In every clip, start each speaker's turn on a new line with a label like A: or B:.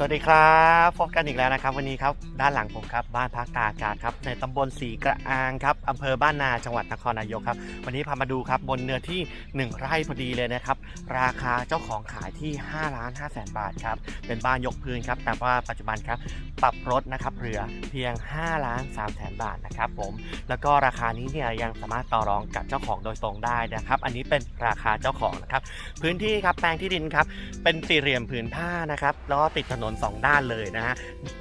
A: สวัสดีครับพบกันอีกแล้วนะครับ วันนี้ครับด้านหลังผมครับบ้านพักตากอากาศครับในตำบลสีกระอางครับอำเภอบ้านนาจังหวัดนครนายกครับ วันนี้พามาดูครับบนเนื้อที่ 1 ไร่พอดีเลยนะครับ ราคาเจ้าของขายที่5ล้าน5แสนบาทครับเป็นบ้านยกพื้นครับแต่ว่าปัจจุบันครับปรับลดนะครับเหลือเพียง5ล้าน3แสนบาทนะครับผมแล้วก็ราคานี้เนี่ยยังสามารถต่อรองกับเจ้าของโดยตรงได้นะครับ อันนี้เป็นราคาเจ้าของนะครับพื้นที่ครับแปลงที่ดินครับเป็นสี่เหลี่ยมผืนผ้านะครับแล้วก็ติดถนนน2ด้านเลยนะฮะ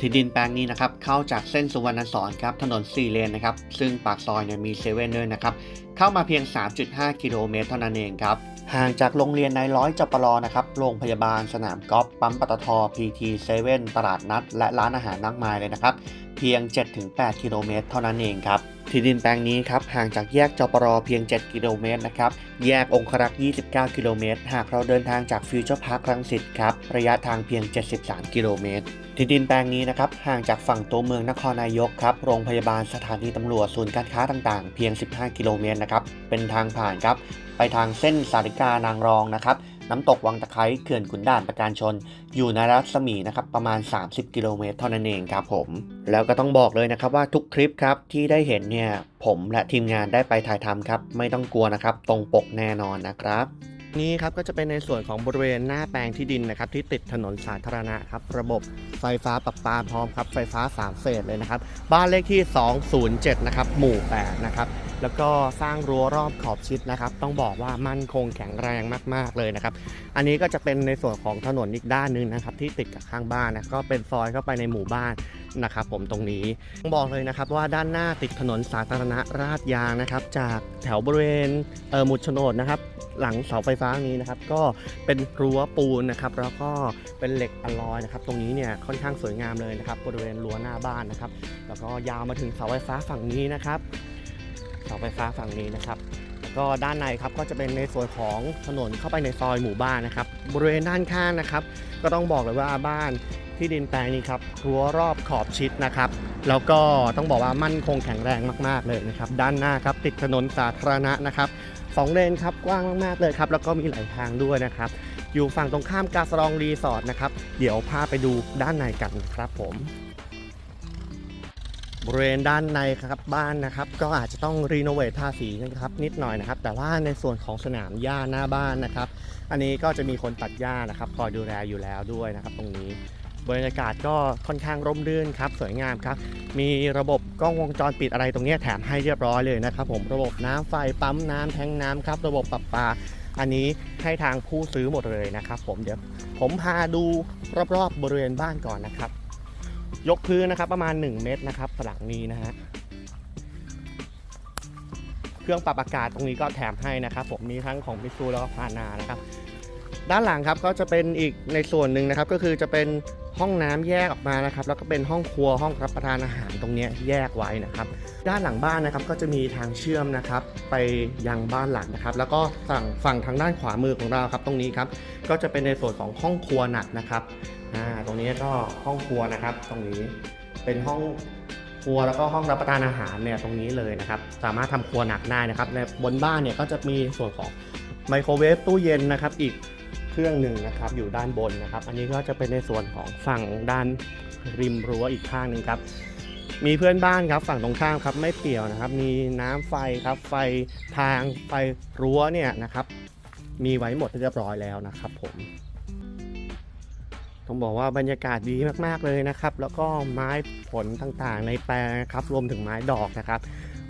A: ที่ดินแปลงนี้นะครับเข้าจากเส้นสุวรรณสอนครับถนน4เลนนะครับซึ่งปากซอยเนี่ยมีเซเว่นด้วยนะครับเข้ามาเพียง 3.5 กิโลเมตรเท่านั้นเองครับห่างจากโรงเรียนในร้อยจปรนะครับ โรงพยาบาลสนามกอล์ฟปั๊มปตทพีทีเซเว่นตลาดนัด และร้านอาหารมากมายเลยนะครับ พียง 7-8 กิโลเมตรเท่านั้นเองครับที่ดินแปลงนี้ครับห่างจากแยกจปรเพียง 7 กิโลเมตรนะครับแยกองครักษ์ 29 กิโลเมตร หากเราเดินทางจากฟิวเจอร์พาร์ครังสิตครับระยะทางเพียง 73 กิโลเมตรที่ดินแปลงนี้นะครับห่างจากฝั่งตัวเมืองนครนายกครับโรงพยาบาลสถานีตำรวจศูนย์การค้าต่างๆ เพียง 15 กิโลเมตรนะครับเป็นทางผ่านครับไปทางเส้นสาริกานางรองนะครับ น้ำตกวังตะไคร้เขื่อนขุนด่านประการชน อยู่ในรัศมีนะครับประมาณ 30 กิโลเมตรเท่านั้นเองครับผม แล้วก็ต้องบอกเลยนะครับว่าทุกคลิปครับที่ได้เห็นเนี่ยผมและทีมงานได้ไปถ่ายทำครับ ไม่ต้องกลัวนะครับ ตรงปกแน่นอนนะครับนี่ครับก็จะเป็นในส่วนของบริเวณหน้าแปลงที่ดินนะครับที่ติดถนนสาธารณะครับระบบไฟฟ้าประปาพร้อมครับไฟฟ้า 3 เฟสเลยนะครับบ้านเลขที่ 207 นะครับหมู่ 8 นะครับ แล้วก็สร้างรั้วรอบขอบชิดนะครับ ต้องบอกว่ามั่นคงแข็งแรงมาก ๆ เลยนะครับ อันนี้ก็จะเป็นในส่วนของถนนอีกด้านหนึงนะครับ ที่ติดกับข้างบ้านนะก็เป็นซอยเข้าไปในหมู่บ้านนะครับ ผมตรงนี้ต้องบอกเลยนะครับว่าด้านหน้าติดถนนสาธารณะราดยางนะครับ จากแถวบริเวณเออหมุดโฉนดนะครับหลังเสาไฟฟ้านี้นะครับก็เป็นรั้วปูนนะครับแล้วก็เป็นเหล็กอลลอยนะครับตรงนี้เนี่ยค่อนข้างสวยงามเลยนะครับบริเวณรั้วหน้าบ้านนะครับ แล้วก็ยาวมาถึงเสาไฟฟ้าฝั่งนี้นะครับ เสาไฟฟ้าฝั่งนี้นะครับ ก็ด้านในครับก็จะเป็นในส่วนของถนนเข้าไปในซอยหมู่บ้านนะครับ บริเวณด้านข้างนะครับ ก็ต้องบอกเลยว่าบ้านที่ดินแปลงนี้ครับรั้วรอบขอบชิดนะครับ แล้วก็ต้องบอกว่ามั่นคงแข็งแรงมาก ๆเลยนะครับ ด้านหน้าครับติดถนนสาธารณะนะครับสองเลนครับกว้างมากๆเลยครับ แล้วก็มีหลายทางด้วยนะครับ อยู่ฝั่งตรงข้ามกาสรองรีสอร์ทนะครับ เดี๋ยวพาไปดูด้านในกันครับผม บริเวณด้านในครับบ้านนะครับ ก็อาจจะต้องรีโนเวททาสีนะครับนิดหน่อยนะครับ แต่ว่าในส่วนของสนามหญ้าหน้าบ้านนะครับ อันนี้ก็จะมีคนตัดหญ้านะครับคอยดูแลอยู่แล้วด้วยนะครับตรงนี้บรรยากาศก็ค่อนข้างร่มรื่นครับ สวยงามครับ มีระบบกล้องวงจรปิดอะไรตรงนี้แถมให้เรียบร้อยเลยนะครับ ผมระบบน้ำไฟปั๊มน้ำแทงน้ำครับ ระบบปรับปาอันนี้ให้ทางผู้ซื้อหมดเลยนะครับ ผมเดี๋ยวผมพาดูรอบๆบริเวณบ้านก่อนนะครับ ยกพื้นนะครับประมาณ 1 เมตรนะครับหลังนี้นะฮะเครื่องปรับอากาศตรงนี้ก็แถมให้นะครับ ผมมีทั้งของมิซูแล้วก็พานานะครับ ด้านหลังครับก็จะเป็นอีกในส่วนหนึ่งนะครับ ก็คือจะเป็นห้องน้ำแยกออกมานะครับ แล้วก็เป็นห้องครัวห้องรับประทานอาหารตรงนี้แยกไว้นะครับ ด้านหลังบ้านนะครับก็จะมีทางเชื่อมนะครับ ไปยังบ้านหลังนะครับ แล้วก็ฝั่งฝั่งทางด้านขวามือของเราครับ ตรงนี้ครับก็จะเป็นในส่วนของห้องครัวหนักนะครับ อ่าตรงนี้ก็ห้องครัวนะครับ ตรงนี้เป็นห้องครัวแล้วก็ห้องรับประทานอาหารเนี่ยตรงนี้เลยนะครับ สามารถทำครัวหนักได้นะครับในบนบ้านเนี่ยก็จะมีส่วนของไมโครเวฟตู้เย็นนะครับอีกเครื่องหนึ่งนะครับอยู่ด้านบนนะครับ อันนี้ก็จะเป็นในส่วนของฝั่งด้านริมรั้วอีกข้างหนึ่งครับ มีเพื่อนบ้านครับฝั่งตรงข้ามครับไม่เปี่ยวนะครับ มีน้ำไฟครับไฟทางไฟรั้วเนี่ยนะครับ มีไว้หมดเรียบร้อยแล้วนะครับผม ต้องบอกว่าบรรยากาศดีมากๆเลยนะครับ แล้วก็ไม้ผลต่างๆ ในแปลงครับรวมถึงไม้ดอกนะครับ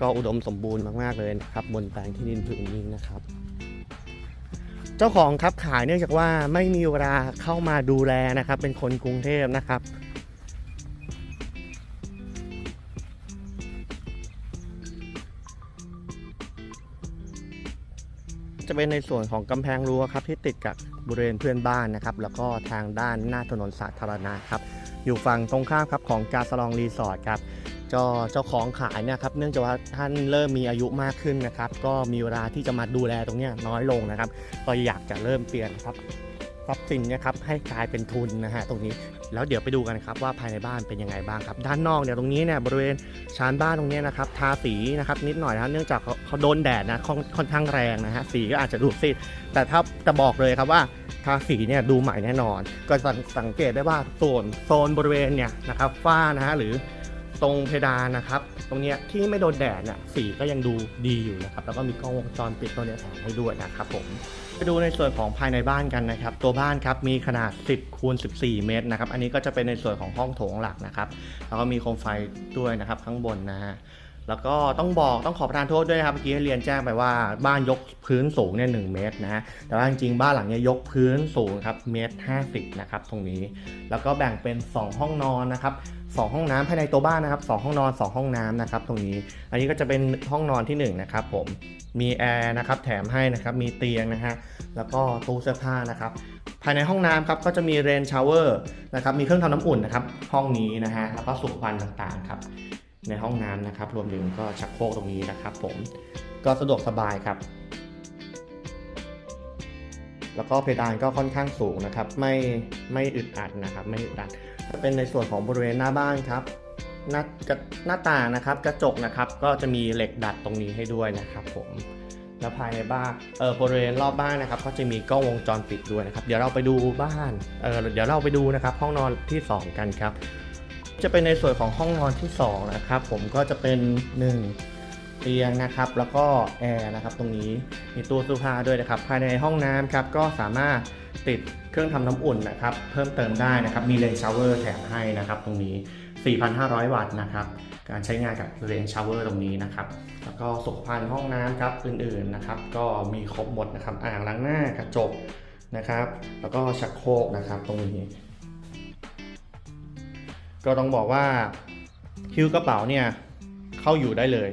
A: ก็อุดมสมบูรณ์มากๆเลยนะครับบนแปลงที่ดินผืนนี้นะครับ เจ้าของครับขายเนื่องจากว่าไม่มีเวลาเข้ามาดูแลนะครับ เป็นคนกรุงเทพนะครับจะเป็นในส่วนของกำแพงรั้วครับที่ติดกับ บริเวณเพื่อนบ้านนะครับ แล้วก็ทางด้านหน้าถนนสาธารณะครับ อยู่ฝั่งตรงข้ามครับของกาสลองรีสอร์ทครับเจ้าเจ้าของขายเนี่ยครับเนื่องจากว่าท่านเริ่มมีอายุมากขึ้นนะครับ ก็มีเวลาที่จะมาดูแลตรงนี้น้อยลงนะครับ ก็อยากจะเริ่มเปลี่ยนครับ ทรัพย์สินเนะครับให้กลายเป็นทุนนะฮะตรงนี้แล้วเดี๋ยวไปดูกันครับว่าภายในบ้านเป็นยังไงบ้างครับ ด้านนอกเนี่ยตรงนี้เนี่ยบริเวณชานบ้านตรงนี้นะครับทาสีนะครับนิดหน่อยนะเนื่องจากเขาโดนแดดนะค่อนข้างแรงนะฮะสีก็อาจจะดูซีดแต่ถ้าจะบอกเลยครับว่าทาสีเนี่ยดูใหม่แน่นอน ก็สังเกตได้ว่าโซนโซนบริเวณเนี่ยนะครับฝ้านะฮะหรือตรงเพดานนะครับ ตรงเนี้ยที่ไม่โดนแดดเนี่ยสีก็ยังดูดีอยู่นะครับแล้วก็มีกล้องวงจรปิดตัวเนี้ยแถมให้ด้วยนะครับผม ไปดูในส่วนของภายในบ้านกันนะครับ ตัวบ้านครับมีขนาด 10คูณ14 เมตรนะครับ อันนี้ก็จะเป็นในส่วนของห้องโถงหลักนะครับ แล้วก็มีโคมไฟด้วยนะครับข้างบนนะฮะ แล้วก็ต้องบอกต้องขอประทานโทษด้วยนะครับเมื่อกี้เรียนแจ้งไปว่าบ้านยกพื้นสูงเนี่ยหเมตรนะฮะแต่ว่าจริงๆบ้านหลังเนี้ยยกพื้นสูงครับเมตรห้าสิบนะครับตรงนี้ แล้วก็แบ่งเป็น 2 ห้องนอนนะครับสองห้องน้ำภายในตัวบ้านนะครับสองห้องนอนสองห้องน้ำนะครับตรงนี้ อันนี้ก็จะเป็นห้องนอนที่หนึ่งนะครับผมมีแอร์นะครับแถมให้นะครับมีเตียงนะฮะแล้วก็ตู้เสื้อผ้านะครับภายในห้องน้ำครับก็จะมีเรนชาวเวอร์นะครับมีเครื่องทำน้ำอุ่นนะครับห้องนี้นะฮะแล้วก็สุขภัณฑ์ต่างๆครับ ในห้องน้ำนะครับ รวมถึงก็ชักโครกตรงนี้นะครับผมก็สะดวกสบายครับ แล้วก็เพดานก็ค่อนข้างสูงนะครับ ไม่ไม่อึดอัดนะครับ ไม่อึดอัดถ้าเป็นในส่วนของบริเวณหน้าบ้านครับหน้ากหน้าต่างนะครับกระจกนะครับ ก็จะมีเหล็กดัดตรงนี้ให้ด้วยนะครับผมแล้วภายในบ้านเออบริเวณรอบบ้านนะครับ ก็จะมีกล้องวงจรปิดด้วยนะครับ เดี๋ยวเราไปดูบ้านเออเดี๋ยวเราไปดูนะครับ ห้องนอนที่ 2 กันครับ จะเป็นในส่วนของห้องนอนที่ 2 นะครับ ผมก็จะเป็น 1 เตียงนะครับ แล้วก็แอร์นะครับตรงนี้มีตู้เสื้อผ้าด้วยนะครับ ภายในห้องน้ำครับก็สามารถติดเครื่องทำน้ำอุ่นนะครับ เพิ่มเติมได้นะครับ มีเลนชาวเวอร์แถมให้นะครับ ตรงนี้ 4,500 วัตต์นะครับ การใช้งานกับเรนชาวเวอร์ตรงนี้นะครับ แล้วก็สุขภัณฑ์ห้องน้ำครับอื่นๆนะครับ ก็มีครบหมดนะครับ อ่างล้างหน้ากระจกนะครับ แล้วก็ชักโครกนะครับ ตรงนี้ ก็ต้องบอกว่าคิ้วกระเป๋าเนี่ยเข้าอยู่ได้เลย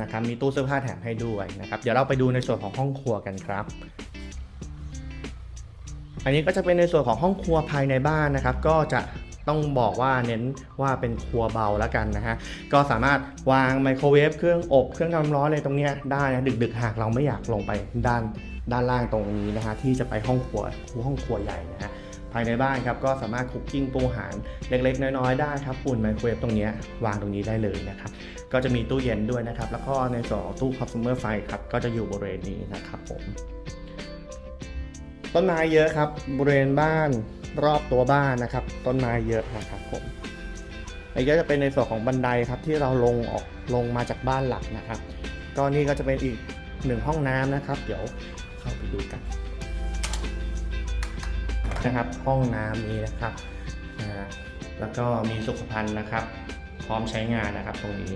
A: นะครับมีตู้เสื้อผ้าแถมให้ด้วยนะครับเดี๋ยวเราไปดูในส่วนของห้องครัวกันครับ อันนี้ก็จะเป็นในส่วนของห้องครัวภายในบ้านนะครับ ก็จะต้องบอกว่าเน้นว่าเป็นครัวเบาแล้วกันนะฮะก็สามารถวางไมโครเวฟเครื่องอบเครื่องทำร้อนอะไรตรงนี้ได้นะดึกๆหากเราไม่อยากลงไปด้านด้านล่างตรงนี้นะฮะที่จะไปห้องครัวห้องครัวใหญ่นะฮะ ภายในบ้านครับก็สามารถคุกกิ้งปรุงอาหารเล็กๆ น้อยๆ ได้ครับปุ่นไมโครเวฟตรงนี้วางตรงนี้ได้เลยนะครับก็จะมีตู้เย็นด้วยนะครับ แล้วก็ในส่วนของตู้ consumer ไฟครับก็จะอยู่บริเวณนี้นะครับผมต้นไม้เยอะครับบริเวณบ้านรอบตัวบ้านนะครับ ต้นไม้เยอะนะครับผมอันนี้ก็จะเป็นในส่วนของบันไดครับที่เราลงออกลงมาจากบ้านหลักนะครับ ก็นี่ก็จะเป็นอีกหนึ่งห้องน้ำนะครับ เดี๋ยวเข้าไปดูกัน นะครับ ห้องน้ำนี้นะครับแล้วก็มีสุขภัณฑ์นะครับ พร้อมใช้งานนะครับตรงนี้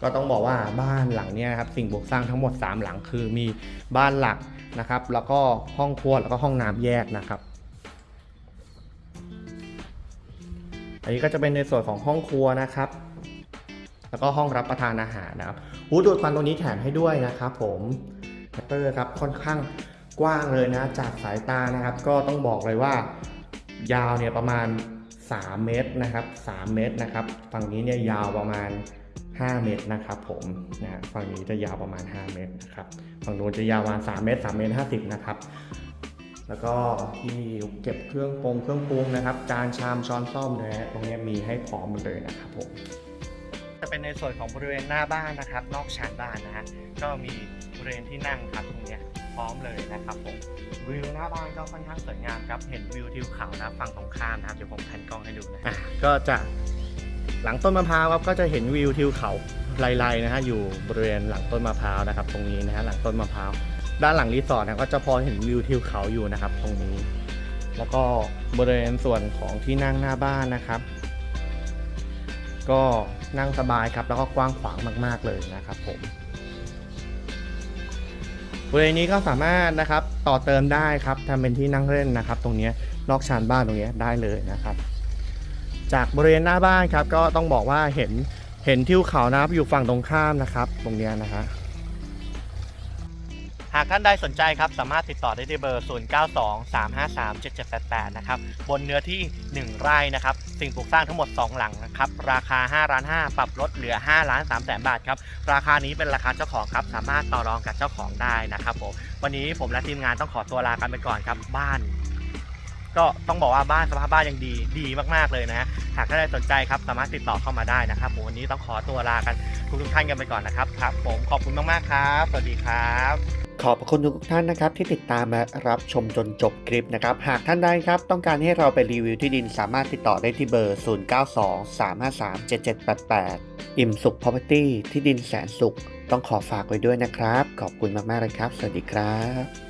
A: ก็ต้องบอกว่าบ้านหลังนี้ยครับ สิ่งปลูกสร้างทั้งหมด 3 หลังคือมีบ้านหลักนะครับ แล้วก็ห้องครัวแล้วก็ห้องน้ำแยกนะครับ อันนี้ก็จะเป็นในส่วนของห้องครัวนะครับ แล้วก็ห้องรับประทานอาหารนะครับหูดูดควันตรงนี้แถมให้ด้วยนะครับ ผมคัตเตอร์ครับค่อนข้าง กว้างเลยนะ จากสายตานะครับ ก็ต้องบอกเลยว่ายาวเนี่ยประมาณ 3 เมตรนะครับ 3 เมตรนะครับ ฝั่งนี้เนี่ยยาวประมาณ 5 เมตรนะครับผมนะฝั่งนี้จะยาวประมาณ 5 เมตรนะครับฝั่งนู้นจะยาวประมาณ 3 เมตร 3 เมตร 50 นะครับ แล้วก็ที่เก็บเครื่องปรุงเครื่องปรุงนะครับจานชามช้อนซ่อมนะฮะตรงนี้มีให้พร้อมหมดเลยนะครับผมจะเป็นในส่วนของบริเวณหน้าบ้านนะครับ นอกชานบ้านนะฮะก็มีบริเวณที่นั่งครับตรงนี้ พร้อมเลยนะครับผมวิวหน้าบ้านก็ค่อนข้างสวยงามครับเห็นวิวทิวเขานะฝั่งตรงข้ามนะครับเดี๋ยวผมแผนกล้องให้ดูนะอะก็จะหลังต้นมะพร้าวครับก็จะเห็นวิวทิวเขาไล่ๆนะฮะอยู่บริเวณหลังต้นมะพร้าวนะครับ ตรงนี้นะฮะหลังต้นมะพร้าวด้านหลังรีสอร์ทนะก็จะพอเห็นวิวทิวเขาอยู่นะครับ ตรงนี้ แล้วก็บริเวณส่วนของที่นั่งหน้าบ้านนะครับ ก็นั่งสบายครับแล้วก็กว้างขวางมาก ๆเลยนะครับผม บริเวณนี้ก็สามารถนะครับต่อเติมได้ครับทำเป็นที่นั่งเล่นนะครับ ตรงนี้นอกชานบ้านตรงนี้ได้เลยนะครับ จากบริเวณหน้าบ้านครับก็ต้องบอกว่าเห็นเห็นทิวเขานะครับอยู่ฝั่งตรงข้ามนะครับ ตรงนี้นะฮะ หากท่านใดสนใจครับสามารถติดต่อได้ที่เบอร์ 0923537788 นะครับ บนเนื้อที่ 1 ไร่นะครับ สิ่งปลูกสร้างทั้งหมด 2 หลังนะครับ ราคา5ล้าน5ปรับลดเหลือ5ล้าน3แสนบาทครับ ราคานี้เป็นราคาเจ้าของครับ สามารถต่อรองกับเจ้าของได้นะครับผม วันนี้ผมและทีมงานต้องขอตัวลากันไปก่อนครับบ้านก็ต้องบอกว่าบ้านสภาพบ้านยังดีดีมากๆเลยนะฮะหากท่านใดสนใจครับสามารถติดต่อเข้ามาได้นะครับผมวันนี้ต้องขอตัวลากันทุกทุกท่านกันไปก่อนนะครับครับ ผมขอบคุณมากๆครับ สวัสดีครับ ขอบคุณทุกท่านนะครับที่ติดตามและรับชมจนจบคลิปนะครับ หากท่านใดครับ ต้องการให้เราไปรีวิวที่ดินสามารถติดต่อได้ที่เบอร์ 0923537788 อิ่มสุข Property ที่ดินแสนสุข ต้องขอฝากไว้ด้วยนะครับ ขอบคุณมากๆเลยครับ สวัสดีครับ